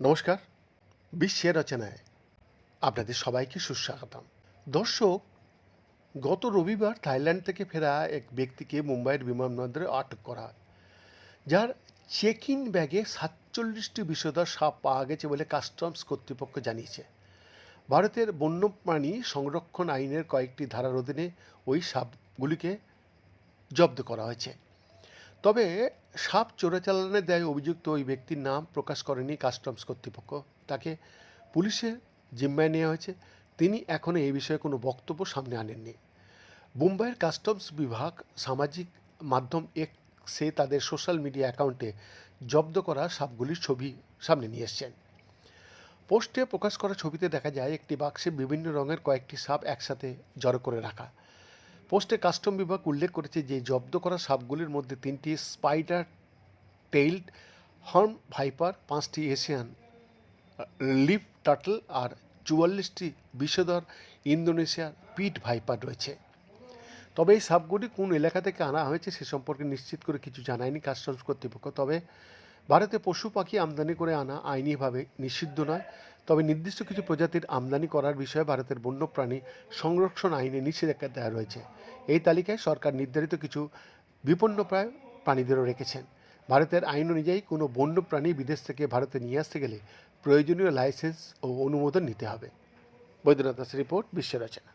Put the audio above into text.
নমস্কার, বিশ্বের রচনায় আপনাদের সবাইকে সুস্বাগতম। দর্শক, গত রবিবার থাইল্যান্ড থেকে ফেরা এক ব্যক্তিকে মুম্বাইয়ের বিমানবন্দরে আটক করা হয়। যার চেক ইন ব্যাগে সাতচল্লিশটি বিষধর সাপ পাওয়া গেছে বলে কাস্টমস কর্তৃপক্ষ জানিয়েছে। ভারতের বন্যপ্রাণী সংরক্ষণ আইনের কয়েকটি ধারার অধীনে ওই সাপগুলিকে জব্দ করা হয়েছে। তবে সাপ চোরাচালানের দায়ে অভিযুক্ত ওই ব্যক্তির নাম প্রকাশ করেনি কাস্টমস কর্তৃপক্ষ। তাকে পুলিশের জিম্মায় নেওয়া হয়েছে। তিনি এখনও এই বিষয়ে কোনো বক্তব্য সামনে আনেননি। মুম্বাইয়ের কাস্টমস বিভাগ সামাজিক মাধ্যম এক সে তাদের সোশ্যাল মিডিয়া অ্যাকাউন্টে জব্দ করা সাপগুলির ছবি সামনে নিয়ে এসছেন। পোস্টে প্রকাশ করা ছবিতে দেখা যায়, একটি বাক্সে বিভিন্ন রঙের কয়েকটি সাপ একসাথে জড়ো করে রাখা। পোস্টে কাস্টম বিভাগ উল্লেখ করেছে যে জব্দ করা সাপগুলির মধ্যে তিনটি স্পাইডার টেইলড হর্ন ভাইপার, পাঁচটি এশিয়ান লিপ টাটল আর চুয়াল্লিশটি বিষধর ইন্দোনেশিয়ার পিট ভাইপার রয়েছে। তবে এই সাপগুলি কোন এলাকা থেকে আনা হয়েছে সে সম্পর্কে নিশ্চিত করে কিছু জানায়নি কাস্টমস কর্তৃপক্ষ। তবে ভারতে পশু পাখি আমদানি করে আনা আইনিভাবে নিষিদ্ধ নয়। তবে নির্দিষ্ট কিছু প্রজাতির আমদানি করার বিষয়ে ভারতের বন্যপ্রাণী সংরক্ষণ আইনে নিষেধাজ্ঞা দেওয়া রয়েছে। এই তালিকায় সরকার নির্ধারিত কিছু বিপন্নপ্রায় প্রাণীদেরও রেখেছেন। ভারতের আইন অনুযায়ী কোনো বন্যপ্রাণী বিদেশ থেকে ভারতে নিয়ে আসতে গেলে প্রয়োজনীয় লাইসেন্স ও অনুমোদন নিতে হবে। বৈদ্যনাথ দাসের রিপোর্ট, বিশ্ব রচনা।